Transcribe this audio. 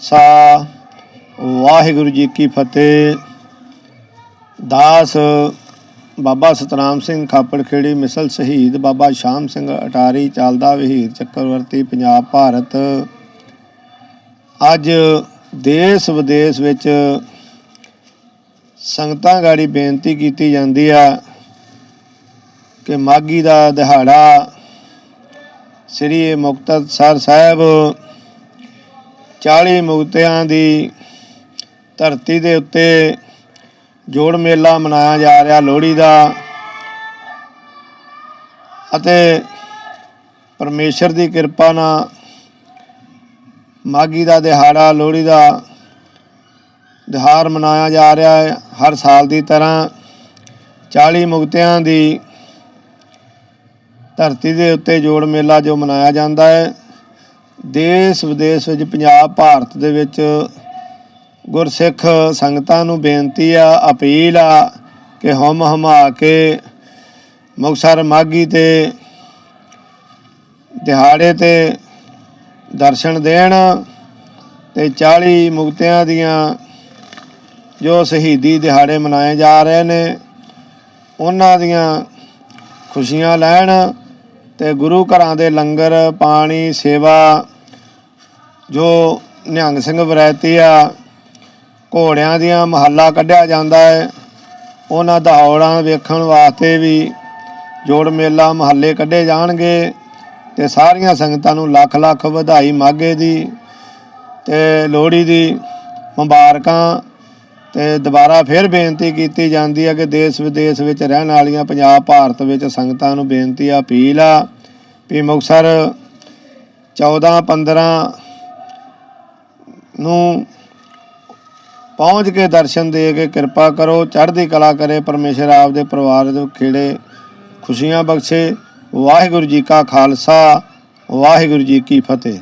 ਸਾ ਵਾਹਿਗੁਰੂ ਜੀ ਕੀ ਫਤਿਹ। ਦਾਸ ਬਾਬਾ ਸਤਨਾਮ ਸਿੰਘ ਖਾਪੜ ਖੇੜੀ ਮਿਸਲ ਸ਼ਹੀਦ ਬਾਬਾ ਸ਼ਾਮ ਸਿੰਘ ਅਟਾਰੀ ਚਾਲਦਾ ਵਹੀਰ ਚੱਕਰਵਰਤੀ ਪੰਜਾਬ ਭਾਰਤ। ਅੱਜ ਦੇਸ਼ ਵਿਦੇਸ਼ ਵਿੱਚ ਸੰਗਤਾਂ ਗਾੜੀ ਬੇਨਤੀ ਕੀਤੀ ਜਾਂਦੀ ਆ ਕਿ ਮਾਗੀ ਦਾ ਦਿਹਾੜਾ ਸ੍ਰੀ ਮੁਕਤਸਰ ਸਾਹਿਬ 40 ਮੁਕਤਿਆਂ ਦੀ ਧਰਤੀ ਦੇ ਉੱਤੇ ਜੋੜ ਮੇਲਾ ਮਨਾਇਆ ਜਾ ਰਿਹਾ ਲੋਹੜੀ ਦਾ ਅਤੇ ਪਰਮੇਸ਼ਰ ਦੀ ਕਿਰਪਾ ਨਾਲ ਮਾਗੀ ਦਾ ਦਿਹਾੜਾ ਲੋਹੜੀ ਦਾ ਦਿਹਾੜ ਮਨਾਇਆ ਜਾ ਰਿਹਾ ਹੈ। ਹਰ ਸਾਲ ਦੀ ਤਰ੍ਹਾਂ 40 ਮੁਕਤਿਆਂ ਦੀ ਧਰਤੀ ਦੇ ਉੱਤੇ ਜੋੜ ਮੇਲਾ ਜੋ ਮਨਾਇਆ ਜਾਂਦਾ ਹੈ। ਦੇਸ਼ ਵਿਦੇਸ਼ ਵਿੱਚ, ਪੰਜਾਬ, ਭਾਰਤ ਦੇ ਵਿੱਚ ਗੁਰਸਿੱਖ ਸੰਗਤਾਂ ਨੂੰ ਬੇਨਤੀ ਆ, ਅਪੀਲ ਆ ਕਿ ਹਮ ਹਮਾ ਕੇ ਮੁਕਤਸਰ ਮਾਗੀ ਤੇ ਦਿਹਾੜੇ ਤੇ ਦਰਸ਼ਨ ਦੇਣ ਤੇ 40 ਮੁਕਤਿਆਂ ਦੀਆਂ ਜੋ ਸ਼ਹੀਦੀ ਦਿਹਾੜੇ ਮਨਾਏ ਜਾ ਰਹੇ ਨੇ, ਉਹਨਾਂ ਦੀਆਂ ਖੁਸ਼ੀਆਂ ਲੈਣ ਤੇ ਗੁਰੂ ਘਰਾਂ ਦੇ ਲੰਗਰ, ਪਾਣੀ, ਸੇਵਾ, ਜੋ ਨਿਹੰਗ ਸਿੰਘ ਵਰੈਤੀ ਆ, ਘੋੜਿਆਂ ਦੀਆਂ ਮਹੱਲਾ ਕੱਢਿਆ ਜਾਂਦਾ ਹੈ। ਉਹਨਾਂ ਦਹੌੜਾਂ ਵੇਖਣ ਵਾਸਤੇ ਵੀ ਜੋੜ ਮੇਲਾ ਮਹੱਲੇ ਕੱਢੇ ਜਾਣਗੇ ਤੇ ਸਾਰੀਆਂ ਸੰਗਤਾਂ ਨੂੰ ਲੱਖ ਲੱਖ ਵਧਾਈ ਮਾਗੇ ਦੀ ਤੇ ਲੋਹੜੀ ਦੀ ਮੁਬਾਰਕਾਂ ਤੇ ਦੁਬਾਰਾ ਫਿਰ ਬੇਨਤੀ ਕੀਤੀ ਜਾਂਦੀ ਹੈ ਕਿ ਦੇਸ਼ ਵਿਦੇਸ਼ ਵਿੱਚ ਰਹਿਣ ਵਾਲੀਆਂ ਪੰਜਾਬ, ਭਾਰਤ ਵਿੱਚ ਸੰਗਤਾਂ ਨੂੰ ਬੇਨਤੀ ਆ, ਅਪੀਲ ਆ ਵੀ ਮੁਕਤਸਰ 14 15 ਨੂੰ ਪਹੁੰਚ ਕੇ ਦਰਸ਼ਨ ਦੇ ਕੇ ਕਿਰਪਾ ਕਰੋ, ਚੜ੍ਹਦੀ ਕਲਾ ਕਰੇ, ਪਰਮੇਸ਼ਰ ਆਪ ਦੇ ਪਰਿਵਾਰ ਦੇ ਖੇੜੇ ਖੁਸ਼ੀਆਂ ਬਖਸ਼ੇ। ਵਾਹਿਗੁਰੂ ਜੀ ਕਾ ਖਾਲਸਾ, ਵਾਹਿਗੁਰੂ ਜੀ ਕੀ ਫਤਿਹ।